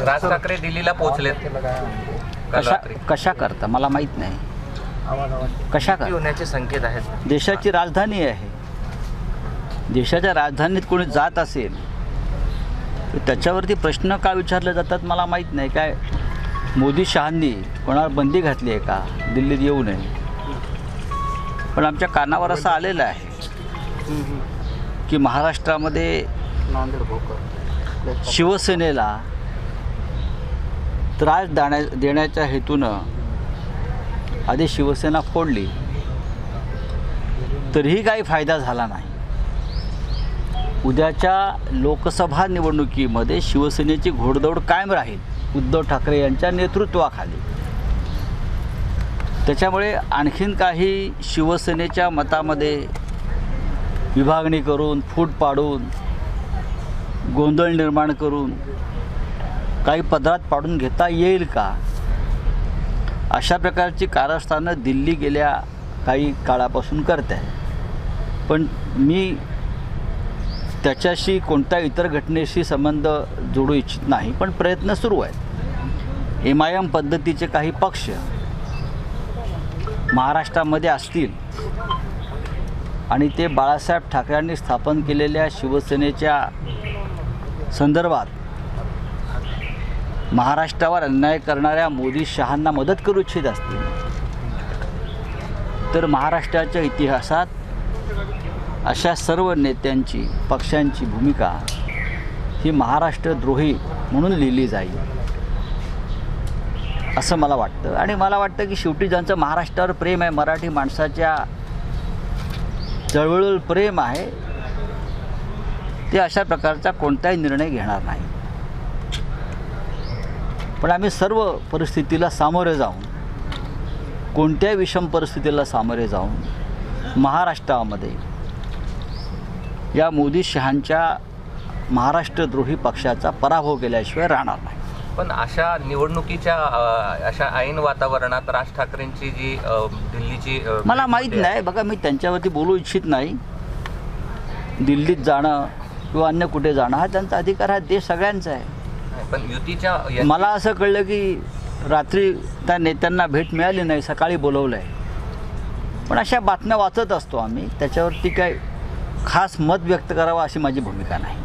राज ठाकरे दिल्लीला पोहोचलेत. काल कशा कशा करता? मला माहीत नाही. कशा होण्याचे संकेत आहेत. देशाची राजधानी आहे. देशाच्या राजधानीत कोणी जात असेल तर त्याच्यावरती प्रश्न का विचारले जातात मला माहीत नाही. काय मोदी शहांनी कोणावर बंदी घातली आहे का? दिल्लीत येऊ नये. पण आमच्या कानावर असं आलेलं आहे की महाराष्ट्रामध्ये शिवसेनेला त्रास देण्या देण्याच्या हेतूनं आधी शिवसेना फोडली. तरीही काही फायदा झाला नाही. उद्याच्या लोकसभा निवडणुकीमध्ये शिवसेनेची घोडदौड कायम राहील उद्धव ठाकरे यांच्या नेतृत्वाखाली. त्याच्यामुळे आणखीन काही शिवसेनेच्या मतामध्ये विभागणी करून फूट पाडून गोंधळ निर्माण करून काही पदरात पाडून घेता येईल का? अशा प्रकारची कारस्थानं दिल्ली गेल्या काही काळापासून करत. आहे पण मी त्याच्याशी कोणत्या इतर घटनेशी संबंध जोडू इच्छित नाही पण प्रयत्न सुरू आहेत. एम आय एम पद्धतीचे काही पक्ष महाराष्ट्रामध्ये असतील आणि ते बाळासाहेब ठाकरेंनी स्थापन केलेल्या शिवसेनेच्या संदर्भात महाराष्ट्रावर अन्याय करणाऱ्या मोदी शहांना मदत करू इच्छित असतील. तर महाराष्ट्राच्या इतिहासात अशा सर्व नेत्यांची पक्षांची भूमिका ही महाराष्ट्रद्रोही म्हणून लिहिली जाईल असं मला वाटतं. आणि मला वाटतं की शेवटी ज्यांचं महाराष्ट्रावर प्रेम आहे मराठी माणसाच्या चळवळ प्रेम आहे ते अशा प्रकारचा कोणताही निर्णय घेणार नाही पण आम्ही सर्व परिस्थितीला सामोरे जाऊन कोणत्याही विषम परिस्थितीला सामोरे जाऊन महाराष्ट्रामध्ये या मोदी शहांच्या महाराष्ट्रद्रोही पक्षाचा पराभव केल्याशिवाय राहणार नाही. पण अशा निवडणुकीच्या अशा ऐन वातावरणात राज ठाकरेंची जी दिल्लीची मला माहीत नाही. बघा मी त्यांच्यावरती बोलू इच्छित नाही. दिल्लीत जाणं किंवा अन्य कुठे जाणं हा त्यांचा अधिकार हा देश सगळ्यांचा आहे. पण युतीच्या या- मला असं कळलं की रात्री त्या नेत्यांना भेट मिळाली नाही सकाळी बोलवलं आहे पण अशा बातम्या वाचत असतो आम्ही त्याच्यावरती काय खास मत व्यक्त करावं अशी माझी भूमिका नाही.